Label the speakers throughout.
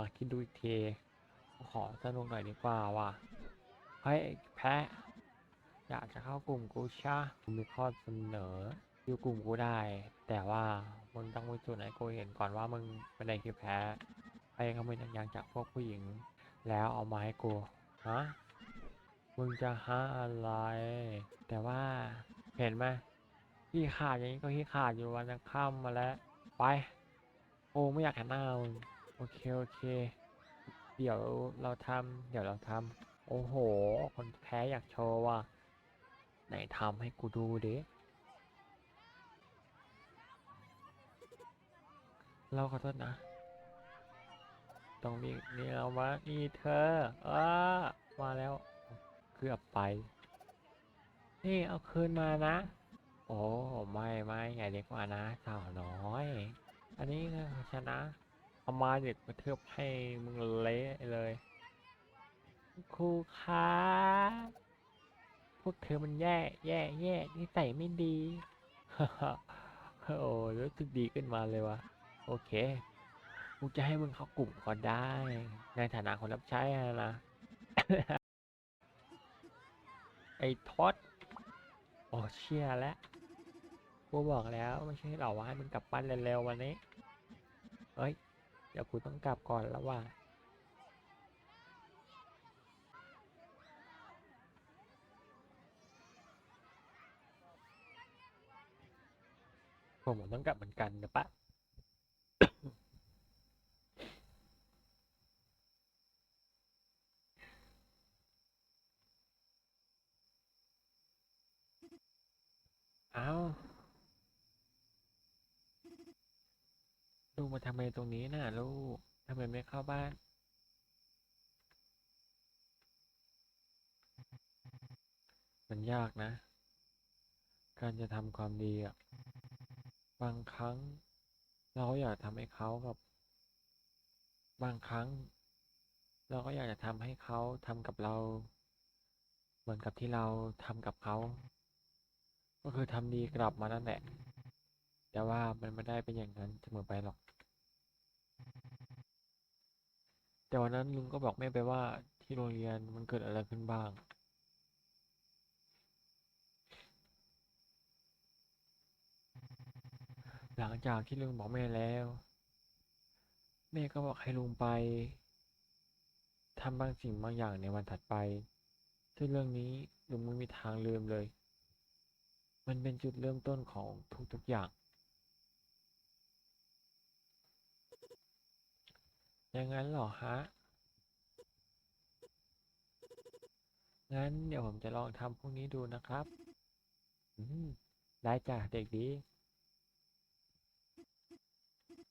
Speaker 1: ว่ะคิดดูอีกทีขอสนุกหน่อยดีกว่าว่ะเฮ้ยแพะ อยากจะเข้ากลุ่มกูใช่กูมีข้อเสนออยู่กลุ่มกูได้ แต่ว่ามึงต้องพิสูจน์ให้กูเห็นก่อนว่ามึงเป็นอะไรคือแพ้ไปขโมยหนังยางจากพวกผู้หญิง แล้วเอามาให้กูฮะมึงจะหาอะไร แต่ว่าเห็นไหมขี้ขาดอย่างนี้ก็ขี้ขาดอยู่วันยังค่ำมาแล้ว ไปโอ้ไม่อยากเห็นหน้ามึง โอเค โอเค เดี๋ยวเราทำเดี๋ยวเราทำโอ้โห คนแพ้อยากโชว์ว่ะไหนทำให้กูดูดิเราขอโทษนะต้องมีนี่ยมานี่เธออ้ามาแล้ว เกือบไป นี่เอาคืนมานะ โอ้ไม่ไม่อย่เรียกว่านะสาวน้อย อันนี้ชนะ เอามาเด็ดมาเทือบให้มึงเละเลยครูคะพวกเธอมันแย่ แย่ แย่นิสัยไม่ดีโอ้รู้สึกดีขึ้นมาเลยวะโอเคกูจะให้มึงเข้ากลุ่มก็ได้ ในฐานะคนรับใช้นะไอ้ทอดโอ้เชี่ยแล้วกูบอกแล้วไม่ใช่เหรอว่าให้มึงกลับบ้านเร็วๆวันนี้เอ้ย เดี๋ยวกูต้องกลับก่อนแล้วว่าผมต้องกลับเหมือนกันนะปะ เอาลูกมาทำไมตรงนี้น่ะลูกทำไมไม่เข้าบ้านมันยากนะ การจะทำความดีอะ บางครั้ง เราก็อยากทำให้เขากับบางครั้ง เราก็อยากจะทำให้เขาทำกับเรา เหมือนกับที่เราทำกับเขา ก็คือทำดีกลับมานั่นแหละแต่ว่ามันไม่ได้เป็นอย่างนั้นเสมอไปหรอก แต่วันนั้นลุงก็บอกแม่ไปว่าที่โรงเรียนมันเกิดอะไรขึ้นบ้าง หลังจากที่ลุงบอกแม่แล้ว แม่ก็บอกให้ลุงไปทำบางสิ่งบางอย่างในวันถัดไป ซึ่งเรื่องนี้ลุงไม่มีทางลืมเลย มันเป็นจุดเริ่มต้นของทุกๆอย่าง อย่างนั้นเหรอฮะ งั้นเดี๋ยวผมจะลองทำพวกนี้ดูนะครับ อืม ได้จ้ะเด็กดี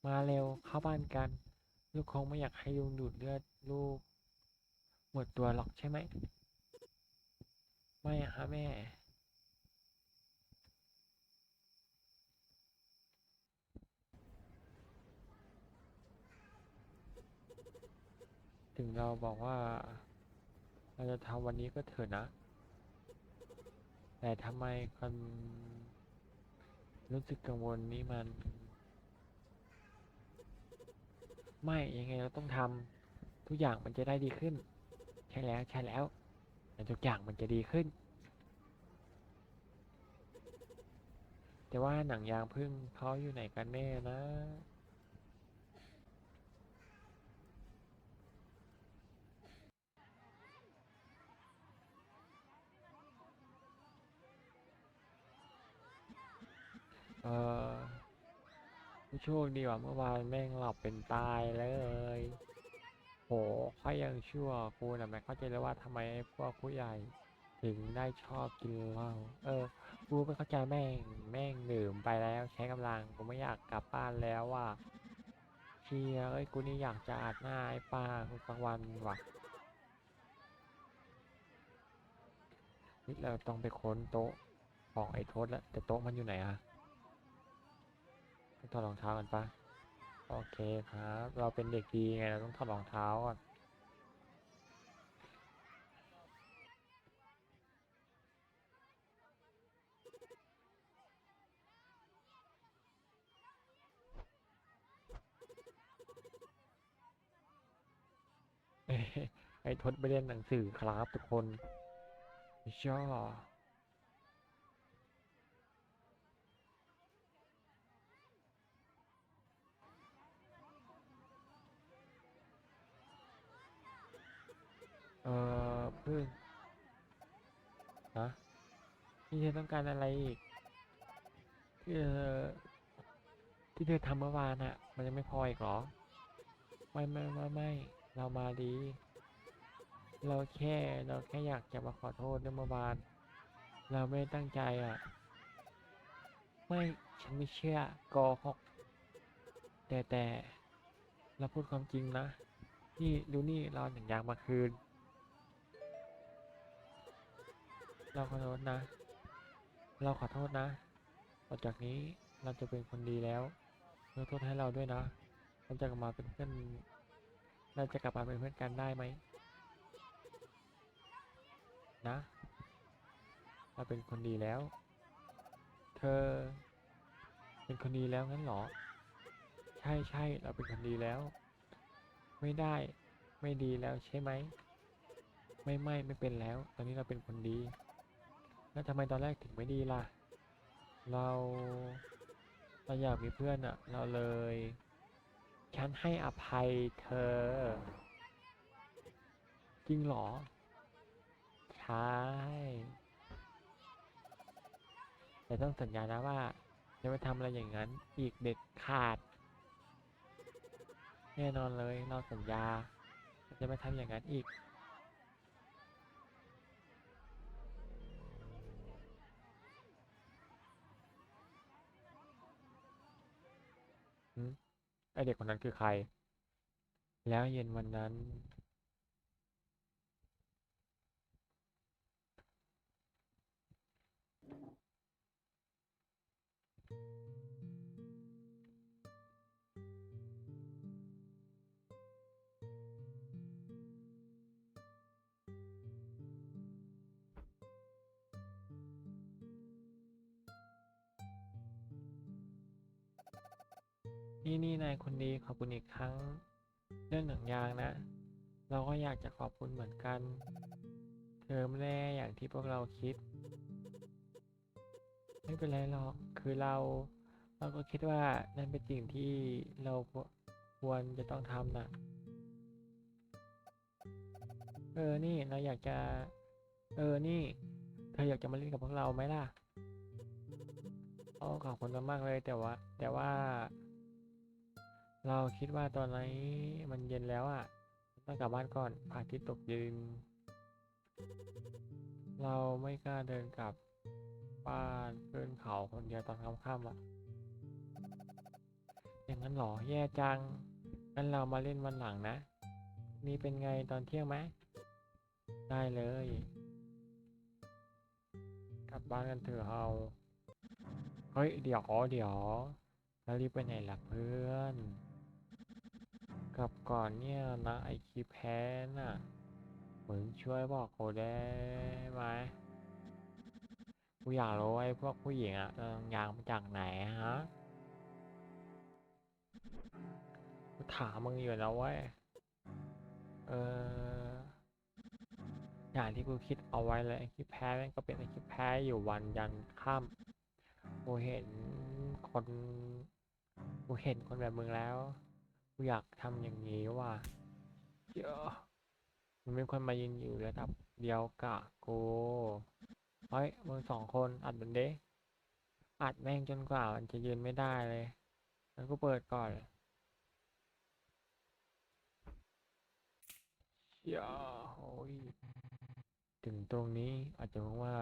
Speaker 1: มาเร็วเข้าบ้านกัน ลูกคงไม่อยากให้ลุงดูดเลือดลูก หมดตัวหรอกใช่ไหม ไม่ฮะแม่ ถึงเราบอกว่า เราจะทำวันนี้ก็เถอะนะ แต่ทำไมคนรู้สึกกังวลนี้มัน ไม่ยังไงเราต้องทำทุกอย่างมันจะได้ดีขึ้น ใช่แล้วใช่แล้วแต่ทุกอย่างมันจะดีขึ้น แต่ว่าหนังยางพึ่งเขาอยู่ไหนกันแน่นะ เออผู้โชคดีว่ะเมื่อวานแม่งหลับเป็นตายเลย โหเขายังชั่วกูนะไม่เข้าใจเลยว่าทำไมพวกผู้ใหญ่ ถึงได้ชอบกินเหล้า เออ กูไม่เข้าใจแม่ง แม่งดื่มไปแล้วใช้กำลัง กูไม่อยากกลับบ้านแล้วว่ะเชียเอ้ย กูนี่อยากจะอาดหน้าไอ้ป้าทุกวันว่ะนี่เราต้องไปค้นโต๊ะของไอ้โทษแล้วแต่โต๊ะมันอยู่ไหนอะ ต้องถอดรองเท้ากันปะโอเคครับ เราเป็นเด็กดีไงเราต้องถอดรองเท้าก่อนให้ทดไปเรียนหนังสือครับทุกคนช่อ เออเพื่อนฮะที่เธอต้องการอะไรอีก ที่เธอที่เธอทำเมื่อวานอะมันยังไม่พออีกหรอ ไม่ไม่ไม่ไม่เรามาดี เราแค่เราแค่อยากจะมาขอโทษเรื่องเมื่อวาน เราไม่ได้ตั้งใจอะไม่ฉันไม่เชื่อโกหกแต่แต่เราพูดความจริงนะ นี่ดูนี่เราอาหนังยางมาคืน เราขอโทษนะ เราขอโทษนะ ต่อจากนี้เราจะเป็นคนดีแล้วยกโทษให้เราด้วยนะ เราจะกลับมาเป็นเพื่อน เราจะกลับมาเป็นเพื่อนกันได้ไหม นะ เราเป็นคนดีแล้ว เธอ เป็นคนดีแล้วงั้นเหรอ ใช่ใช่เราเป็นคนดีแล้ว ไม่ได้ ไม่ดีแล้วใช่ไหม ไม่ไม่ไม่เป็นแล้ว ตอนนี้เราเป็นคนดี แล้วทำไมตอนแรกถึงไม่ดีล่ะ เราเราอยากมีเพื่อนอะเราเลย ฉันให้อภัยเธอ จริงเหรอ ใช่ แต่ต้องสัญญานะว่าจะไม่ทำอะไรอย่างนั้น อีกเด็ดขาด แน่นอนเลย เราสัญญาจะไม่ทำอย่างนั้นอีก ไอเด็กคนนั้นคือใคร แล้วเย็นวันนั้น นี่นี่นายคนดีขอบคุณอีกครั้ง เรื่องหนังยางนะ เราก็อยากจะขอบคุณเหมือนกันเธอไม่ได้อย่างที่พวกเราคิด ไม่เป็นไรหรอก คือเรา เราก็คิดว่านั่นเป็นสิ่งที่เราควรจะต้องทำนะเออ นี่เราอยากจะ เออ นี่ เธออยากจะมาเล่นกับพวกเราไหมล่ะโอ้ขอบคุณมากๆเลย แต่ว่า แต่ว่า เราคิดว่าตอนนี้มันเย็นแล้วอะต้องกลับบ้านก่อนพระอาทิตย์ตกดินเราไม่กล้าเดินกลับบ้านขึ้นเขาคนเดียวตอนค่ำๆอะ อย่างนั้นหรอแย่จัง งั้นเรามาเล่นวันหลังนะนี่เป็นไงตอนเที่ยงไหม ได้เลย กลับบ้านกันเถอะเฮาเฮ้ย เดี๋ยวเดี๋ยวแล้วรีบไปไหนล่ะเพื่อน กับก่อนเนี่ยนะไอคีแพ้น่ะมึงช่วยบอกกูได้ไหมกูอยากรู้ไอ้พวกผู้หญิงอะยางมาจากไหนฮะกูถามมึงอยู่นะเว้ยเอออย่างที่กูคิดเอาไว้เลยไอ้คีแพ้แม่งก็เป็นไอ้คีแพ้อยู่วันยันค่ำกูเห็นคนกูเห็นคนแบบมึงแล้ว กูอยากทำอย่างนี้ว่ะเยอะมันเป็นคนมายืนอยู่ระดับเดียวกับกูเฮ้ยมึงสองคนอัดมันเด้อัดแม่งจนกว่ามันจะยืนไม่ได้เลยงั้นกูเปิดก่อนเยอะโอ้ยถึงตรงนี้อาจจะมองว่า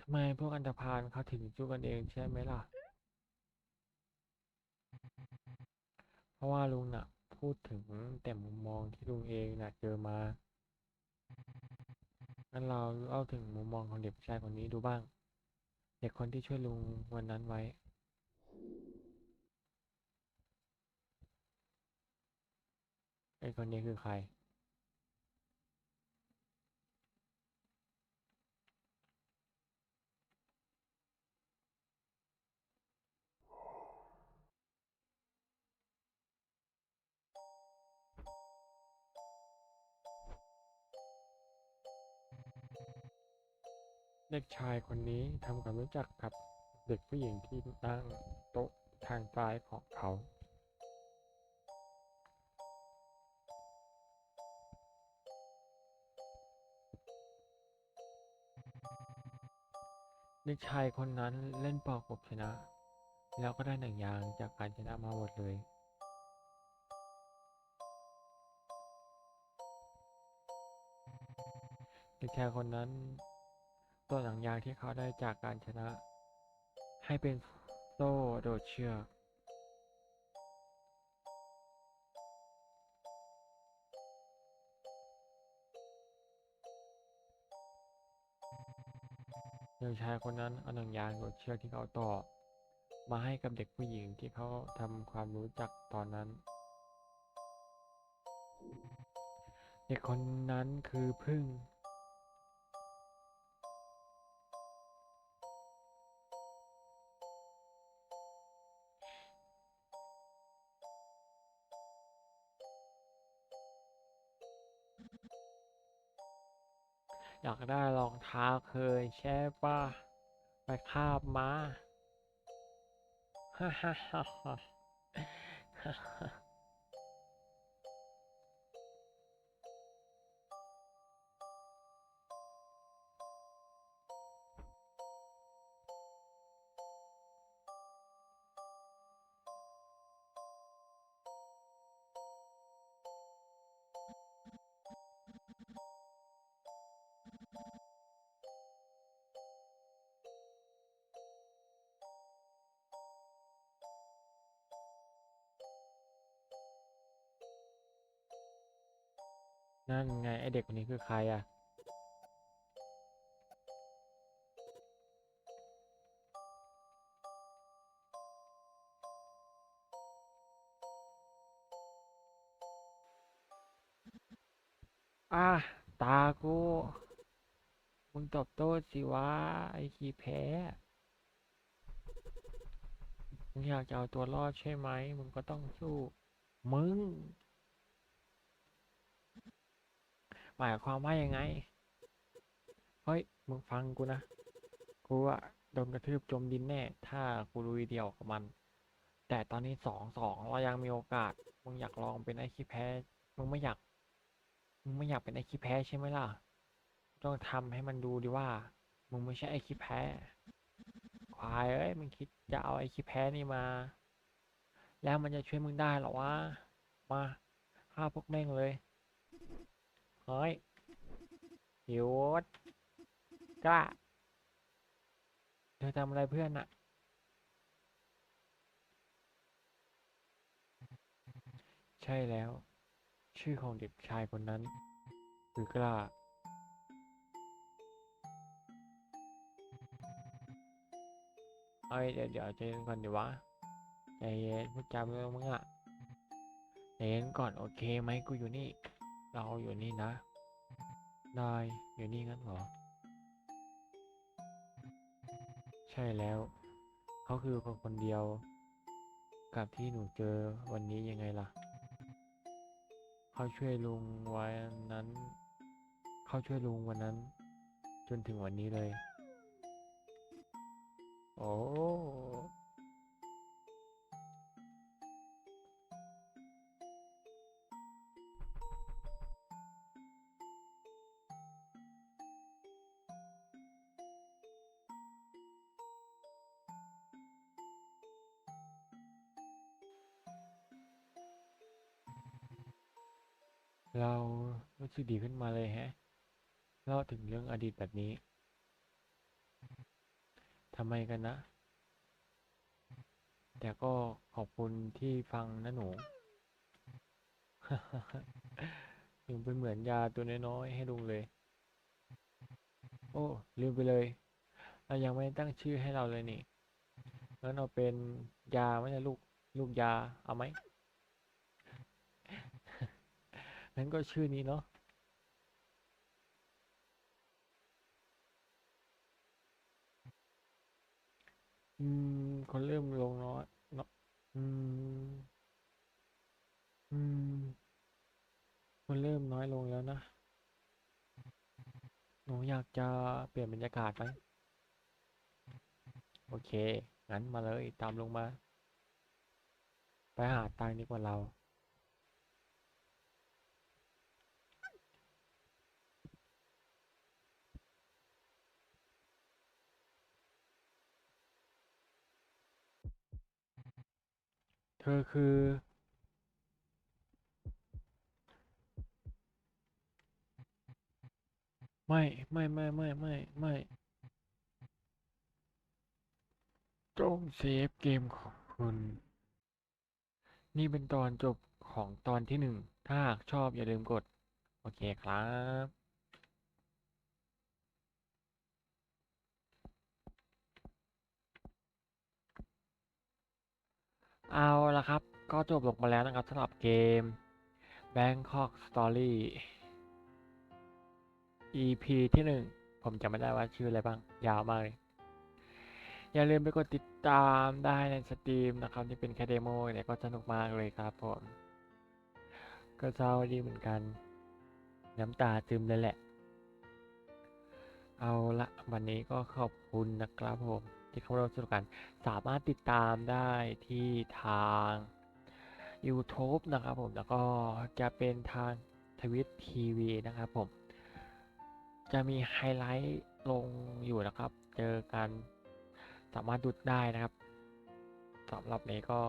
Speaker 1: ทำไมพวกอันธพาลเขาถึงจู้กันเองใช่ไหมล่ะ เพราะว่าลุงน่ะ พูดถึงแต่มุมมองที่ลุงเองน่ะเจอมา งั้นเราเล่าถึงมุมมองของเด็กชายคนนี้ดูบ้าง เด็กคนที่ช่วยลุงวันนั้นไว้ ไอ้คนนี้คือใคร เด็กชายคนนี้ทำความรู้จักกับเด็กผู้หญิงที่นั่งโต๊ะทางซ้ายของเขา เด็กชายคนนั้นเล่นปอกกบชนะ แล้วก็ได้หนังยางจากการชนะมาหมดเลยเด็กชายคนนั้น ตัวหนังยางที่เขาได้จากการชนะ ให้เป็นโซ่โดดเชือกเด็กชายคนนั้นเอาหนังยางโดดเชือกที่เขาต่อ มาให้กับเด็กผู้หญิงที่เขาทำความรู้จักตอนนั้น เด็กคนนั้นคือพึ่ง อยากได้รองเท้าเคยใช่ป่ะไปคาบมาฮ่าฮ่าฮ่าฮ่า นั่นไง ไอเด็กคนนี้คือใครอะอะตากู มึงตอบโต้สิวะ ไอ้ขี้แพ้ มึงอยากจะเอาตัวรอดใช่ไหม มึงก็ต้องสู้ มึง หมายความว่ายังไง เฮ้ย มึงฟังกูนะ กูอะโดนกระทืบจมดินแน่ ถ้ากูลุยเดียวกับมัน แต่ตอนนี้สองสองเรายังมีโอกาส มึงอยากลองเป็นไอ้ขี้แพ้ มึงไม่อยาก มึงไม่อยากเป็นไอ้ขี้แพ้ใช่ไหมล่ะ ต้องทำให้มันดูดิว่า มึงไม่ใช่ไอ้ขี้แพ้ ควายเอ้ย มึงคิดจะเอาไอ้ขี้แพ้นี่มา แล้วมันจะช่วยมึงได้หรอวะ มาฆ่าพวกแม่งเลย เฮ้ยหยุดกล้าเธอทำอะไรเพื่อนอะใช่แล้ว ชื่อของเด็กชายคนนั้น คือกล้า เอ้ยเดี๋ยวเดี๋ยวใจเย็นก่อนดีวะใจเย็นพูดจาไม่รู้มึงอะใจเย็นก่อนโอเคไหมกูอยู่นี่ เราอยู่นี่นะ นายอยู่นี่งั้นเหรอ ใช่แล้ว เขาคือคนคนเดียว กับที่หนูเจอวันนี้ยังไงล่ะ เขาช่วยลุงวันนั้น เขาช่วยลุงวันนั้น จนถึงวันนี้เลย โอ้ เรารู้สึกดีขึ้นมาเลยแฮะเล่าถึงเรื่องอดีตแบบนี้ทำไมกันนะ แต่ก็ขอบคุณที่ฟังนะหนูถึงเป็นเหมือนยาตัวน้อยๆให้ลุงเลย โอ้ลืมไปเลยเรายังไม่ได้ตั้งชื่อให้เราเลยนี่งั้นเอาเป็นยาไหมนะลูก ลูกยา เอาไหม งั้นก็ชื่อนี้เนาะอืม คนเริ่มลงน้อยเนาะอืม อืม คนเริ่มน้อยลงแล้วนะ หนูอยากจะเปลี่ยนบรรยากาศไหมโอเค งั้นมาเลยตามลงมา ไปหาตังค์ดีกว่าเรา ธอคือ ไม่ ไม่ ไม่ ไม่ ไม่ ไม่จงเซฟเกมของคุณ นี่เป็นตอนจบของตอนที่หนึ่ง ถ้าหากชอบอย่าลืมกด โอเคครับ เอา ละครับ ก็จบลงมาแล้วนะครับสำหรับเกม Bangkok Story EP ที่หนึ่งผมจำไม่ได้ว่าชื่ออะไรบ้าง ยาวมากเลย อย่าลืมไปกดติดตามได้ในสตรีมนะครับที่เป็นแคเดโมแต่ก็สนุกมากเลยครับผม ก็เศร้าดีเหมือนกัน น้ำตาซึมเลยแหละ เอาละวันนี้ก็ขอบคุณนะครับผม ที่เข้าร่วมสนุกกัน สามารถติดตามได้ที่ทาง YouTube นะครับผม แล้วก็จะเป็นทางทวิตทีวีนะครับผม จะมีไฮไลท์ลงอยู่นะครับ เจอกันสามารถดูได้นะครับสำหรับนี้ก็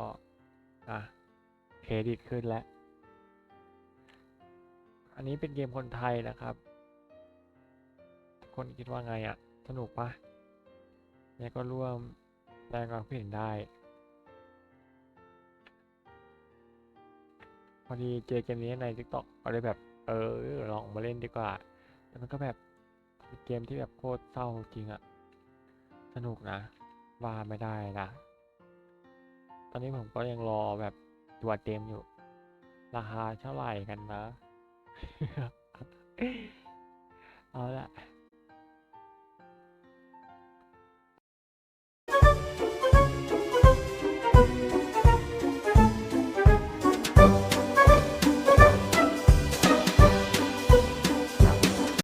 Speaker 1: อะเครดิตขึ้นแล้ว อันนี้เป็นเกมคนไทยนะครับ คนคิดว่าไงอะ่ะ สนุกปะ นี่ยก็ร่วมแรงความคิดเห็นได้ พอดีเจอเกมนี้ใน TikTok ก็เลยแบบ เออ ลองมาเล่นดีกว่า แล้วมันก็แบบเป็นเกมที่แบบโคตรเศร้าจริงอะสนุกนะ ว่าไม่ได้นะ ตอนนี้ผมก็ยังรอแบบตัวเต็มอยู่ ราคาเท่าไหร่กันนะ เอาละ